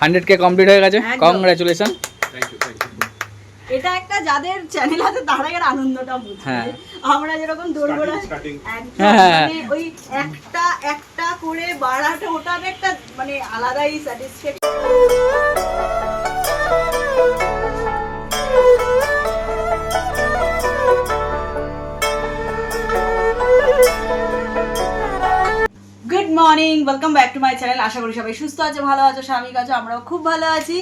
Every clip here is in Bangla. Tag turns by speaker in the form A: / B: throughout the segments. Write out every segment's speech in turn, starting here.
A: হান্ড্রেড কে কমপ্লিট হয়ে গেছে। কংগ্রাচুলেশন
B: এটা একটা যাদের চ্যানেল আছে তারা এর আনন্দটা বুঝবে
A: হ্যাঁ।
B: আমরা যেরকম
C: Starting,
B: একদম
A: হ্যাঁ।
B: মানে ওই একটা একটা করে বাড়াটা ওটার একটা মানে আলাদাই satisfaction morning welcome back to my channel আশা করি সবাই সুস্থ আছো, ভালো আছো, স্বাভাবিক আছো, আমরাও খুব ভালো আছি।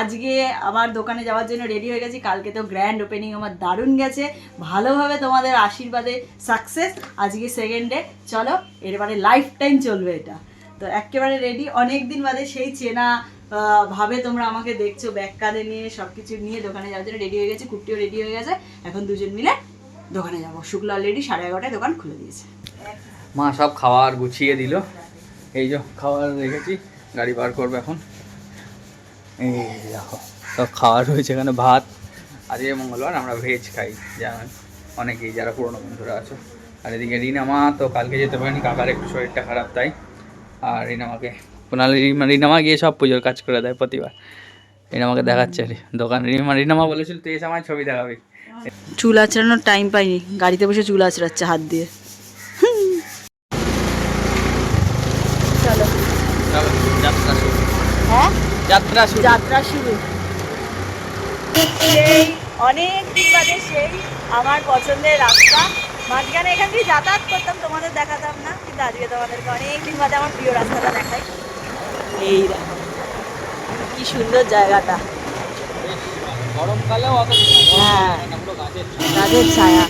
B: আজকে আমার দোকানে যাওয়ার জন্য রেডি হয়ে গেছি। কালকে তো গ্র্যান্ড ওপেনিং আমার দারুণ গেছে। ভালোভাবে তোমাদের আশীর্বাদে সাকসেস আজকে সেকেন্ড চলো, এরবারে লাইফ টাইম চলবে এটা। তো একেবারে রেডি অনেক দিন বাদে সেই চেনা ভাবে তোমরা আমাকে দেখছ ব্যাগ কাঁধে নিয়ে সব কিছু নিয়ে দোকানে যাওয়ার জন্য রেডি হয়ে গেছে। কুর্তিও রেডি হয়ে গেছে। এখন দুজন মিলে দোকানে যাব। শুক্লা অলরেডি সাড়ে এগারোটায় দোকান খুলে দিয়েছে।
A: মা সব খাবার গুছিয়ে দিল। এই যে খাবার রেখেছি গাড়ি পার করবে এখন। এই দেখো, সব খাবার রয়েছে এখানে, ভাত। আজকে মঙ্গলবার, আমরা ভেজ খাই জানেন অনেকেই যারা পুরনো বন্ধুরা আছো। আর এদিকে রিনা মা তো কালকে যেতে পারেনি, কাকার একটু শরীরটা খারাপ তাই। আর রিনামাকে কোনালি রিনামা গিয়ে সব পুজোর কাজ করে দেয় প্রতিবার। রিনামাকে দেখাচ্ছে, দোকান রিনামা রিনামা বলেছিল, তুই এসে আমার ছবি দেখাবি।
B: চুল আঁচড়ানোর টাইম পাইনি, গাড়িতে বসে চুল আঁচড়াচ্ছে হাত দিয়ে চলো
A: চলো যাত্রা শুরু।
B: হ্যাঁ
A: যাত্রা শুরু।
B: যাত্রা শুরু সেই অনেক দিন বাদে সেই আমার পছন্দের রাস্তা। মাঝখানে এখান দিয়ে যাতায়াত করতাম তোমাদের দেখাতাম না কিন্তু আজকে তোমাদেরকে অনেক দিন বাদে আমার প্রিয় রাস্তাটা দেখাই। এই দেখো কি সুন্দর জায়গাটা।
A: গরমকালেও অত
B: হ্যাঁ।
A: গাছের
B: গাছের ছায়া।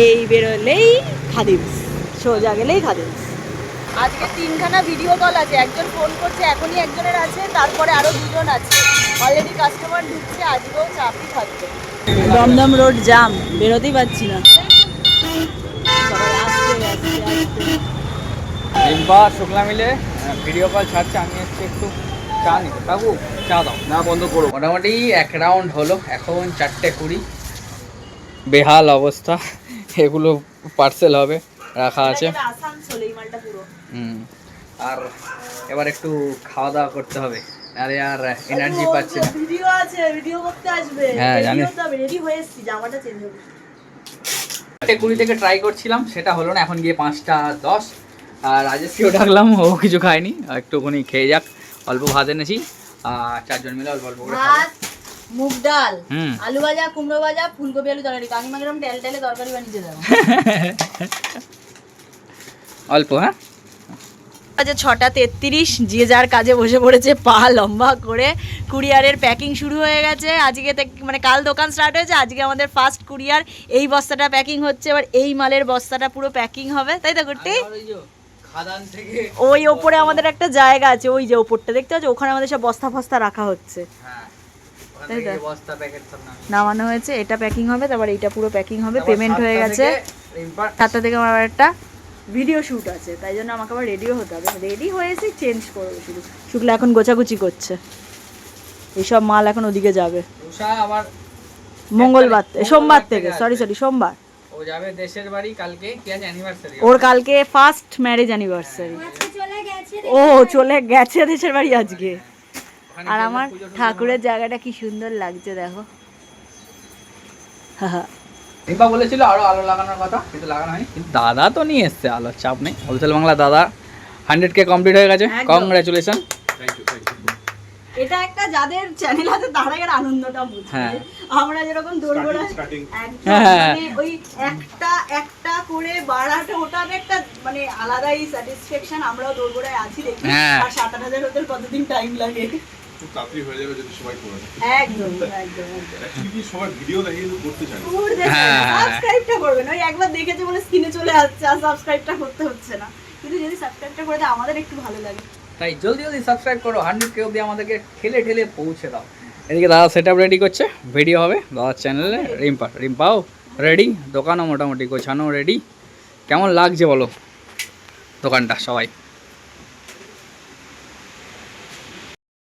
B: এই বেরোলেই খাদিমস সোজা গেলেই খাদিমস। আজকে তিনখানা ভিডিও কল আছে। একজন ফোন করছে এখনই একজনের আছে তারপরে আরও দুজন আছে। অলরেডি কাস্টমার ঢুকছে আজকেও চাপই থাকবে। দমদম রোড জাম বেরোতেই পারছি না।
A: রিম্পা শুক্লা মিলে ভিডিও কল ছাড়ছে আমি হচ্ছে একটু চা নিতে বাবু চা দাও। না বন্ধ করো। মোটামুটি এক রাউন্ড হলো এখন চারটে কুড়ি। বেহাল অবস্থা এগুলো পার্সেল হবে। রাখা আছে। হুম। আর এবার একটু খাওয়া দাওয়া করতে হবে। আরে আর এনার্জি পাচ্ছি না।
B: ভিডিও আছে ভিডিও করতে আসবে।
A: হ্যাঁ, জানি।
B: রেডি হয়ে এসেছি জামাটা চেঞ্জ হবে।
A: কুড়ি থেকে ট্রাই করছিলাম সেটা হলো না এখন গিয়ে পাঁচটা দশ। আর রাজেশকেও ডাকলাম ও কিছু খায়নি। একটুখানি খেয়ে যাক অল্প ভাত এনেছি। আর চারজন মিলে অল্প অল্প করে
B: ভাত মুগ ডাল আলু ভাজা কুমড়ো ভাজা ফুলকপি আলু তরকারি। কাকিমা কিরম টেল টেলে তরকারি বানিয়ে দেবো।
A: অল্প হ্যাঁ?
B: আচ্ছা ছটা তেত্রিশ যে যার কাজে বসে পড়েছে পা লম্বা করে। কুরিয়ারের প্যাকিং শুরু হয়ে গেছে। আজকে মানে কাল দোকান স্টার্ট হয়েছে আজকে আমাদের ফার্স্ট কুরিয়ার। এই বস্তাটা প্যাকিং হচ্ছে এবার এই মালের বস্তাটা পুরো প্যাকিং হবে। তাই তো করতে
A: ওই যে খাদান থেকে
B: ওই ওপরে আমাদের একটা জায়গা আছে ওই যে ওপরটা দেখতে পাচ্ছ? ওখানে আমাদের সব বস্তা ফস্তা রাখা হচ্ছে।
A: হ্যাঁ
B: তাই তো? নামানো হয়েছে। এটা প্যাকিং হবে তারপর এইটা পুরো প্যাকিং হবে পেমেন্ট হয়ে গেছে। সাতটা থেকে আমার একটা ভিডিও শ্যুট আছে তাই জন্য আমাকে আবার রেডিও হতে হবে। রেডি হয়েছি চেঞ্জ করব শুধু। শুক্লা এখন গোছাগুছি করছে। এইসব মাল এখন ওদিকে যাবে।
A: আবার
B: মঙ্গলবার সোমবার থেকে সরি সরি সোমবার।
A: ও যাবে দেশের বাড়ি কালকে কি আছে অ্যানিভার্সারি
B: ওর কালকে ফার্স্ট ম্যারেজ অ্যানিভার্সারি ও চলে গেছে দেশের বাড়ি আজকে। আর আমার ঠাকুরের জায়গাটা কি সুন্দর লাগছে দেখো। হা।
A: রিম্পা বলেছিল আরও আলো লাগানোর কথা কিন্তু লাগানো হয়নি কিন্তু দাদা তো নিয়ে এসছে আলো চাপ নেই হোলসেল বাংলা দাদা হান্ড্রেড কে কমপ্লিট হয়ে গেছে। কংগ্রাচুলেশন.
B: এটা একটা যাদের চ্যানেল আছে তারাই এর আনন্দটা বুঝবে
A: হ্যাঁ।
B: আমরা যেরকম. একদম
A: হ্যাঁ।
B: মানে ওই একটা একটা করে বাড়াটা ওটার একটা মানে আলাদাই স্যাটিসফ্যাকশন আমরাও দোরগোড়ায় আছি দেখি
A: হ্যাঁ।
B: আর সাত আট হাজার হতে কতদিন টাইম লাগে
C: খুব তাড়াতাড়ি হয়ে যাবে যদি সবাই করে।
B: একদম একদম একদম।
C: কি সবাই ভিডিও দেখে কিন্তু করতে চায় না।
A: হ্যাঁ, হ্যাঁ।
B: সাবস্ক্রাইবটা করবেন ওই একবার দেখেছে বলে স্ক্রিনে চলে আসছে আর সাবস্ক্রাইবটা করতে হচ্ছে না। কিন্তু যদি সাবস্ক্রাইবটা করে দেয় আমাদের একটু ভালো লাগে।
A: তাই জলদি জলদি সাবস্ক্রাইব করো। হান্ড্রেড কে অবধি আমাদেরকে ঠেলে ঠেলে পৌঁছে দাও। এদিকে দাদা সেট আপ রেডি করছে। ভিডিও হবে দাদার চ্যানেলে রিম্পা রিম্পাও রেডি দোকানও মোটামুটি গোছানো রেডি কেমন লাগছে বলো? দোকানটা সবাই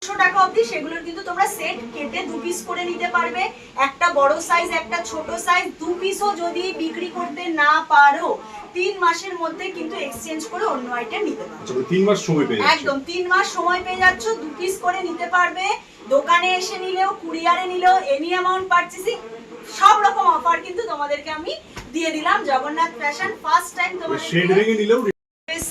B: দুশো টাকা অবধি সেগুলোর কিন্তু তোমরা সেট কেটে দু পিস করে নিতে পারবে। একটা বড় সাইজ একটা ছোট সাইজ দু পিসও যদি বিক্রি করতে না পারো তিন মাসের মধ্যে কিন্তু এক্সচেঞ্জ করে অন্য আইটেম নিতে পারো।
C: আচ্ছা তিন মাস সময় পেয়ে
B: একদম তিন মাস সময় পেয়ে যাচ্ছ দু পিস করে নিতে পারবে। দোকানে এসে নিলেও কুরিয়ারে নিলেও এনি অ্যামাউন্ট পারচেসিং সব রকম অফার কিন্তু তোমাদেরকে আমি দিয়ে দিলাম। জগন্নাথ ফ্যাশন ফার্স্ট টাইম তোমাদের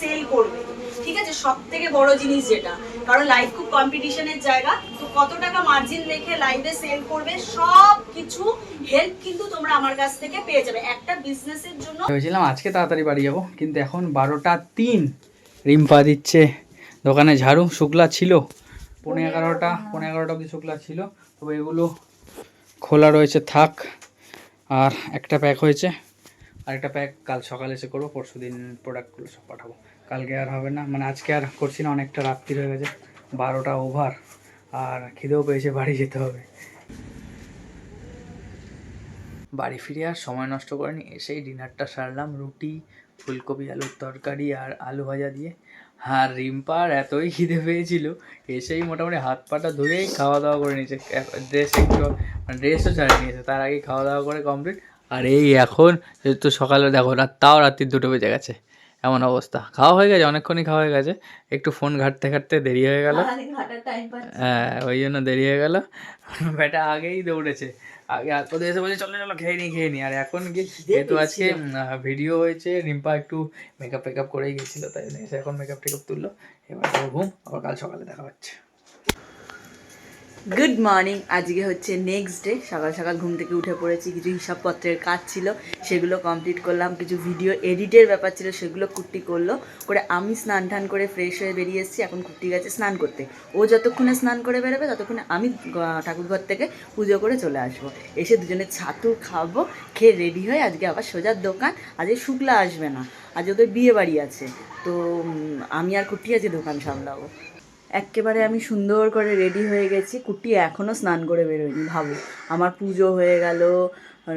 B: সেল করবে। ঠিক আছে সব থেকে বড় জিনিস যেটা কারণ লাইভ খুব কম্পিটিশনের জায়গা তো কত টাকা মার্জিন রেখে লাইভে সেল করবে সব কিছু হেল্প কিন্তু তোমরা আমার কাছ থেকে পেয়ে যাবে। একটা বিজনেসের জন্য
A: ভেবেছিলাম আজকে তাড়াতাড়ি বাড়ি যাব কিন্তু এখন বারোটা তিন। রিম্পা দিচ্ছে। দোকানে ঝাড়ু শুক্লা ছিল। পনেরো এগারোটা পনেরো এগারোটা অবধি শুক্লা ছিল। তবে এগুলো খোলা রয়েছে থাক। আর একটা প্যাক হয়েছে। আর একটা প্যাক কাল সকালে এসে করব পরশু দিন প্রোডাক্টগুলো সব পাঠাবো। কালকে আর হবে না। মানে আজকে আর করছি না, অনেকটা রাত্রি হয়ে গেছে। বারোটা ওভার আর খিদেও পেয়েছে, বাড়ি যেতে হবে। বাড়ি ফিরে আর সময় নষ্ট করেনি, এসেই ডিনারটা সারলাম। রুটি, ফুলকপি, আলুর তরকারি আর আলু ভাজা দিয়ে। আর রিম্পার এতই খিদে পেয়েছিল, এসেই মোটামুটি হাত পাটা ধুয়েই খাওয়া দাওয়া করে নিয়েছে। ড্রেস একটু মানে ড্রেসও ছাড়িয়ে নিয়েছে, তার আগে খাওয়া দাওয়া করে কমপ্লিট আর এই এখন তো সকালে দেখো, রাত, তাও রাত্রির দুটো বেজে গেছে। এমন অবস্থা। খাওয়া হয়ে গেছে অনেকক্ষণই খাওয়া হয়ে গেছে। একটু ফোন ঘাটতে ঘাটতে দেরি হয়ে গেল। হ্যাঁ ওই জন্য দেরি হয়ে গেল। বেটা আগেই দৌড়েছে। আগে আর কোথায় এসে বলছে চলো চলো খেয়ে নি খেয়ে নি। আর এখন কি? যেহেতু আজকে ভিডিও হয়েছে রিম্পা একটু মেকআপ টেকআপ করেই গেছিল তাই জন্য এসে এখন মেকআপ টেকআপ তুললো। এবার ঘুম আবার কাল সকালে দেখা হচ্ছে।
B: গুড মর্নিং আজকে হচ্ছে নেক্সট ডে সকাল সকাল ঘুম থেকে উঠে পড়েছি, কিছু হিসাবপত্রের কাজ ছিল, সেগুলো কমপ্লিট করলাম, কিছু ভিডিও এডিটের ব্যাপার ছিল, সেগুলো কুর্তি করল, করে আমি স্নান টান করে ফ্রেশ হয়ে বেরিয়ে এসেছি, এখন কুর্তি গেছে স্নান করতে। ও যতক্ষণে স্নান করে বেরোবে, ততক্ষণে আমি ঠাকুরঘর থেকে পুজো করে চলে আসব। এসে দুজনে ছাতু খাব, খেয়ে রেডি হয়ে আজকে আবার সোজার দোকান। আজকে শুক্লা আসবে না, আজ ওদের বিয়ে বাড়ি আছে। তো আমি আর কুর্তি আজকে দোকান সামলাবো। একেবারে আমি সুন্দর করে রেডি হয়ে গেছি। কুটি এখনও স্নান করে বেরোয়নি ভাবো। আমার পুজো হয়ে গেল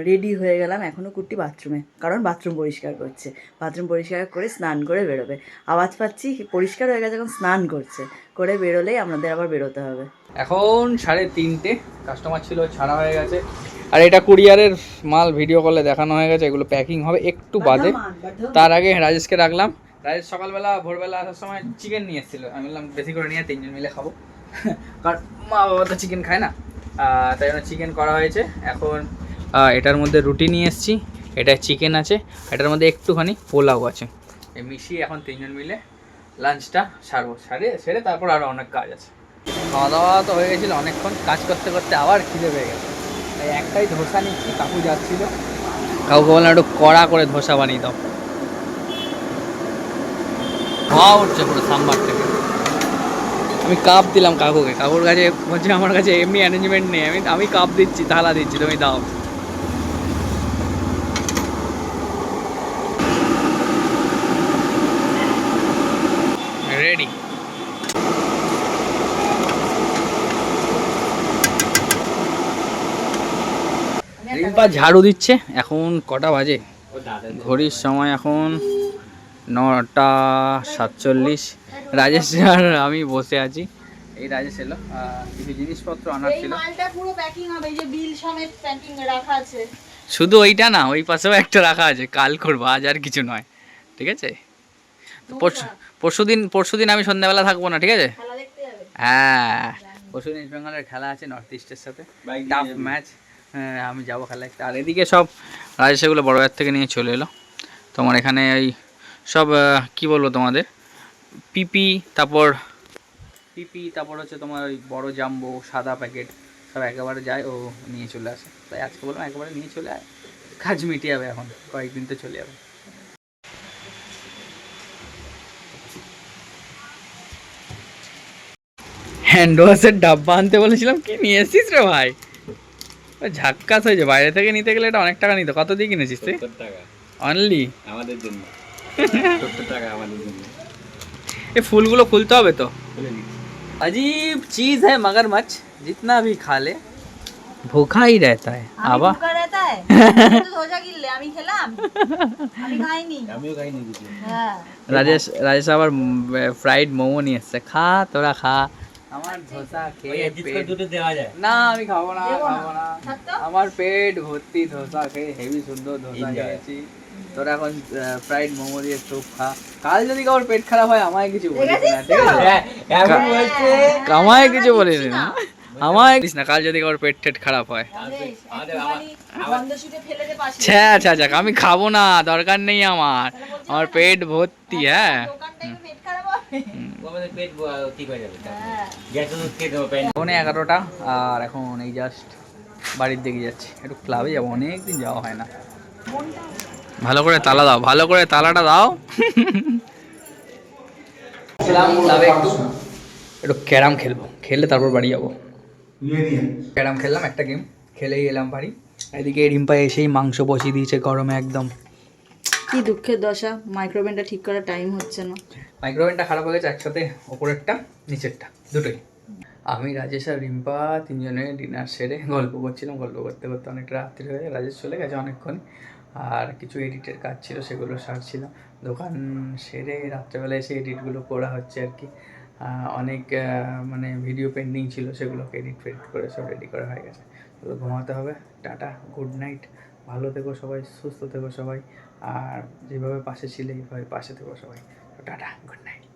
B: রেডি হয়ে গেলাম এখনও কুটি বাথরুমে কারণ বাথরুম পরিষ্কার করছে। বাথরুম পরিষ্কার করে স্নান করে বেরোবে। আওয়াজ পাচ্ছি পরিষ্কার হয়ে গেছে এখন স্নান করছে করে বেরোলেই আমাদের আবার বেরোতে হবে।
A: এখন সাড়ে তিনটে কাস্টমার ছিল ছাড়া হয়ে গেছে। আর এটা কুরিয়ারের মাল ভিডিও কলে দেখানো হয়ে গেছে এগুলো প্যাকিং হবে একটু বাদে। তার আগে রাজেশকে রাখলাম। রাজেশ সকালবেলা, ভোরবেলা আসার সময় চিকেন নিয়ে এসেছিল। আমি বললাম, বেশি করে নিয়ে তিনজন মিলে খাব। কারণ মা বাবা তো চিকেন খায় না। তাই জন্য চিকেন করা হয়েছে। এখন এটার মধ্যে রুটি নিয়ে এসেছি। এটা চিকেন আছে। এটার মধ্যে একটুখানি পোলাও আছে। এই মিশিয়ে এখন তিনজন মিলে লাঞ্চটা সারবো। সারে সেরে তারপর আরও অনেক কাজ আছে। খাওয়া দাওয়া তো হয়ে গেছিল অনেকক্ষণ। কাজ করতে করতে আবার খিদে পেয়ে গেছে। তাই একটাই ধোসা নিচ্ছি, কাকু যাচ্ছিল। কাকুকে বললাম একটু কড়া করে ধোসা বানিয়ে দাও। ধোয়া উঠছে পুরো সাম্বার থেকে। আমি কাপ দিলাম কাকুকে। কাকুর কাছে বলছে, আমার কাছে এমনি অ্যারেঞ্জমেন্ট নেই। আমি আমি কাপ দিচ্ছি, থালা দিচ্ছি, তুমি দাও। রেডি রিম্পা ঝাড়ু দিচ্ছে, এখন কটা বাজে? ঘড়ির সময় এখন নটা সাতচল্লিশ। রাজেশ আর আমি বসে আছি। এই রাজেশ এলো। কিছু জিনিসপত্র আনার ছিল।
B: মালটা পুরো প্যাকিং হবে এই যে বিল সমেত প্যাকিং রাখা আছে।
A: শুধু ওইটা না ওই পাশেও একটা রাখা আছে। কাল করব আজ আর কিছু নয়। ঠিক আছে? তো পরশু পরশু দিন পরশু দিন আমি সন্ধ্যাবেলা থাকব না ঠিক আছে?
B: খেলা দেখতে যাবে।
A: হ্যাঁ। পরশু দিন ইস্ট বেঙ্গলের খেলা আছে নর্থ ইস্টের সাথে। টাফ ম্যাচ হ্যাঁ আমি যাব খেলা দেখতে আর এদিকে সব রাজেশ এগুলো বড় বাজার থেকে নিয়ে চলে এলো। তোমার এখানে এই সব কি বলব তোমাদের? পিপি তারপর পিপি তারপর হচ্ছে তোমার ওই বড় জাম্বো সাদা প্যাকেট সব একেবারে যায় ও নিয়ে চলে আসে। তাই আজকে বললাম একেবারে নিয়ে চলে আয়। কাজ মিটে যাবে এখন কয়েকদিন তো চলে যাবে। হ্যান্ড ওয়াশের ডাব্বা আনতে বলেছিলাম কি নিয়ে এসছিস রে ভাই? ঝাক্কাস হয়েছে বাইরে থেকে নিতে গেলে এটা অনেক টাকা নিত। কত দিয়ে কিনেছিস তুই?
D: টাকা।
A: অনলি
D: আমাদের জন্য। টাকা আমাদের জন্য
A: এই ফুলগুলো খুলতে হবে তো
D: বলে দিচ্ছি
A: अजीब चीज है मगरमच्छ जितना भी खा ले भूखा ही रहता है
B: আমি
A: आवा
B: ভুকা रहता है তো ধোসা কিনলে আমি খেলাম আমি খাইনি
D: আমিও খাইনি কিছু
B: হ্যাঁ
A: রাজেশ রাজেশ আবার ফ্রাইড মোমো নিয়ে এসছে খা তোরা খা আমার ধোসা
D: ওই
A: খেয়ে
D: adjust করে
A: পেট
D: দুটো দেওয়া যায়
A: না আমি খাবো না
B: দেবো না।
A: খাবো না
B: থাক তো।
A: আমার পেট ভর্তি ধোসা খেয়ে হেভি সুন্দর ধোসা
D: Enjoy.
A: খেয়েছি তোরা এখন ফ্রাইড মোমো দিয়ে স্যুপ খা। কাল যদি কারোর পেট খারাপ হয় আমায় কিছু বলিস না ঠিক আছে?
D: হ্যাঁ,
A: আমায় কিছু বলিস না। আমায় বলিস না কাল যদি কারোর পেট টেট খারাপ হয়। ছ্যা আচ্ছা আচ্ছা আমি খাব না দরকার নেই আমার। আমার পেট ভর্তি হ্যাঁ।
D: ঠিক হয়ে যাবে
B: হ্যাঁ।
A: ফোনে এগারোটা আর এখন এই জাস্ট বাড়ির দিকে যাচ্ছি। একটু ক্লাবে যাব অনেক দিন যাওয়া হয় না। ভালো করে তালা দাও ভালো করে তালাটা দাও। একটু একটু ক্যারাম খেলব খেললে তারপর বাড়ি যাব। ক্যারাম খেললাম একটা গেম খেলেই এলাম বাড়ি। এদিকে রিম্পা এসেই মাংস বসিয়ে দিয়েছে গরমে একদম।
B: কি দুঃখের দশা মাইক্রোওভেনটা ঠিক করার টাইম হচ্ছে না।
A: মাইক্রোওভেনটা খারাপ হয়ে গেছে একসাথে ওপরেরটা নিচেরটা দুটোই। আমি রাজেশ আর রিম্পা তিনজনে ডিনার সেরে গল্প করছিলাম গল্প করতে করতে অনেকটা রাত্রি হয়ে গেছে রাজেশ চলে গেছে অনেকক্ষণ। আর কিছু এডিটের কাজ ছিল, সেগুলো সারছিলাম দোকান সেরে রাত্রেবেলা এসে এডিটগুলো করা হচ্ছে আর কি। অনেক মানে ভিডিও পেন্ডিং ছিল, সেগুলোকে এডিট ফেডিট করে সব রেডি করা হয়ে গেছে। তো ঘুমাতে হবে। টাটা গুড নাইট ভালো থেকো সবাই, সুস্থ থেকো সবাই। আর যেভাবে পাশে ছিলে, এইভাবে পাশে থেকো সবাই। Tata good night